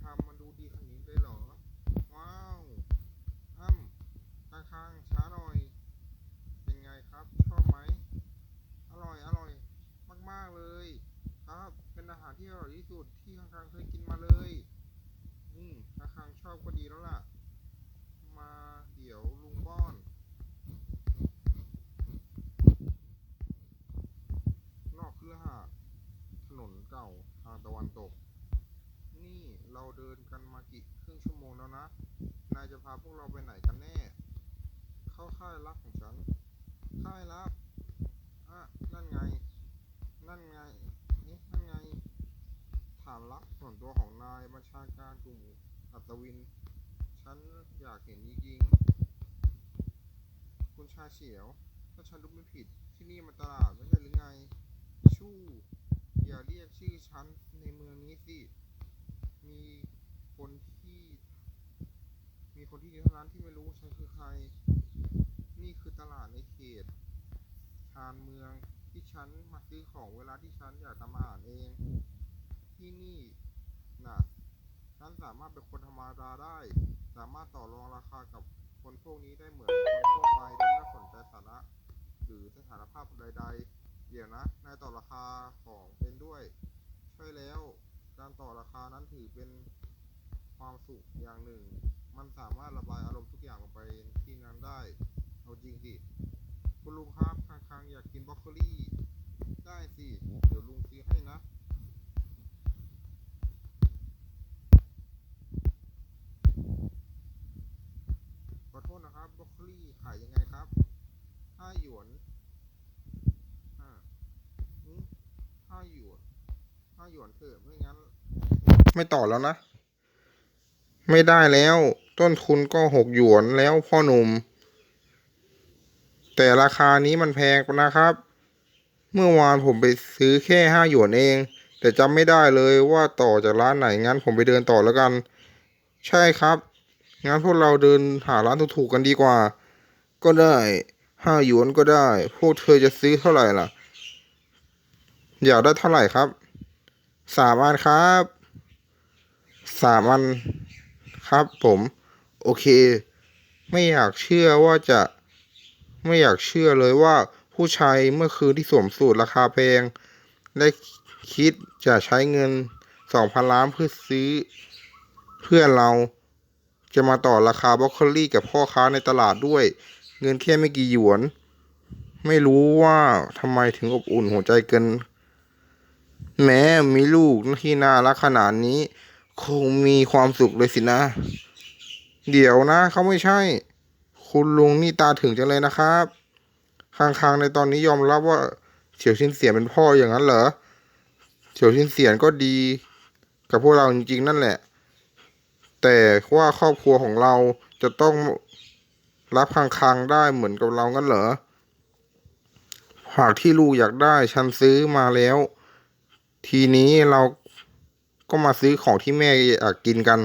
ทำมันดูดีขนาดนี้เลยเหรอ ว้าวอ้ำข้างๆช้าหน่อย เป็นไงครับ ชอบไหม อร่อย อร่อย มาก ๆ เลย ครับ เป็นอาหารที่อร่อยที่สุดที่ข้างๆเคยกินมาเลย อืมข้างๆชอบก็ดีแล้วล่ะ มาเดี๋ยวลุงป้อนนอกเครือหาดถนนเก่าทางตะวันตก เราเดินกันมากี่ครึ่งชั่วโมงแล้วนะ นายจะพาพวกเราไปไหนกันแน่ เข้าค่ายรักของฉัน ค่ายรักอะนั่นไง นั่นไงนี่นั่นไงฐานรักส่วนตัวของนายบัญชาการกลุ่มอัศวิน ฉันอยากเห็นจริงๆคุณชาเฉียว ถ้าฉันรู้ไม่ผิด ที่นี่มันตลาดไม่ใช่หรือไง ชู่ อย่าเรียกชื่อฉันในเมืองนี้สิ มีคนที่ มีคนที่เดียวเท่านั้นที่ไม่รู้ฉันคือใคร นี่คือตลาดในเขต ชานเมืองที่ฉันมาซื้อของเวลาที่ฉันอยากทำอาหารเอง ที่นี่น่ะฉันสามารถเป็นคนธรรมดาได้ สามารถต่อรองราคากับคนพวกนี้ได้เหมือนคนทั่วไปโดยไม่สนใจฐานะหรือสถานภาพใดๆ เดี๋ยวนะ นายต่อราคาของเป็นด้วย ใช่แล้ว การต่อราคานั้นถือเป็นความสุขอย่างหนึ่ง มันสามารถระบายอารมณ์ทุกอย่างลงไปที่นั้นได้ เอาจริงสิ คุณลุงครับค้างๆอยากกินบรอกโคลี่ ได้สิ เดี๋ยวลุงซื้อให้นะขอโทษนะครับบรอกโคลี่ขายยังไงครับห้าหยวนห้าอืมห้าหยวน ห้าหยวนเถอะไม่งั้น ไม่ต่อแล้วนะ ไม่ได้แล้ว ต้นทุนก็หกหยวนแล้วพ่อหนุ่ม แต่ราคานี้มันแพงนะครับ เมื่อวานผมไปซื้อแค่ห้าหยวนเอง แต่จำไม่ได้เลยว่าต่อจากร้านไหนงั้นผมไปเดินต่อแล้วกัน ใช่ครับงั้นพวกเราเดินหาร้านถูกๆกันดีกว่า ก็ได้ห้าหยวนก็ได้ พวกเธอจะซื้อเท่าไหร่ล่ะ อยากได้เท่าไหร่ครับ สามอันครับสามอันครับผม โอเค ไม่อยากเชื่อว่าจะ ไม่อยากเชื่อเลยว่าผู้ชายเมื่อคืนที่สวมสูตรราคาแพง ได้คิดจะใช้เงินสองพันล้านเพื่อซื้อ เพื่อนเราจะมาต่อราคาบรอกโคลี่กับพ่อค้าในตลาดด้วย เงินแค่ไม่กี่หยวน ไม่รู้ว่าทำไมถึงอบอุ่นหัวใจเกิน แม้มีลูกที่น่ารักขนาดนี้ คงมีความสุขเลยสินะ เดี๋ยวนะเขาไม่ใช่ คุณลุงนี่ตาถึงจังเลยนะครับ คางๆในตอนนี้ยอมรับว่าเฉียวชินเสียนเป็นพ่ออย่างนั้นเหรอเฉียวชินเสียนก็ดี กับพวกเราจริงๆ นั่นแหละ แต่ว่าครอบครัวของเราจะต้องรับคางๆได้เหมือนกับเรางั้นเหรอหากที่ลูกอยากได้ฉันซื้อมาแล้ว ทีนี้เราก็มาซื้อของที่แม่อยากกินกัน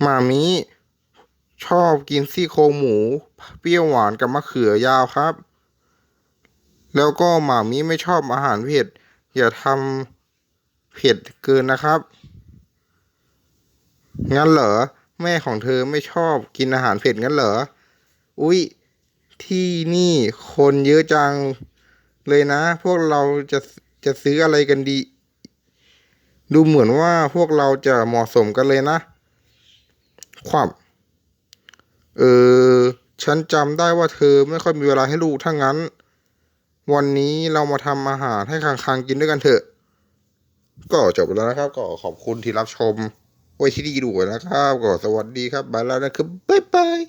หมามิชอบกินซี่โครงหมู เปรี้ยวหวานกับมะเขือยาวครับ แล้วก็หมามิไม่ชอบอาหารเผ็ด อย่าทำเผ็ดเกินนะครับ งั้นเหรอ แม่ของเธอไม่ชอบกินอาหารเผ็ดงั้นเหรอ อุ๊ย ที่นี่คนเยอะจังเลยนะ พวกเราจะ จะซื้ออะไรกันดี ดูเหมือนว่าพวกเราจะเหมาะสมกันเลยนะ ความเออฉันจำได้ว่าเธอไม่ค่อยมีเวลาให้ลูกถ้างั้น วันนี้เรามาทำอาหารให้คังๆกินด้วยกันเถอะ ก็จบแล้วนะครับ ก็ขอบคุณที่รับชม ไว้ที่ดีด้วยนะครับ ก็สวัสดีครับบายแล้วนะครับบ๊ายบาย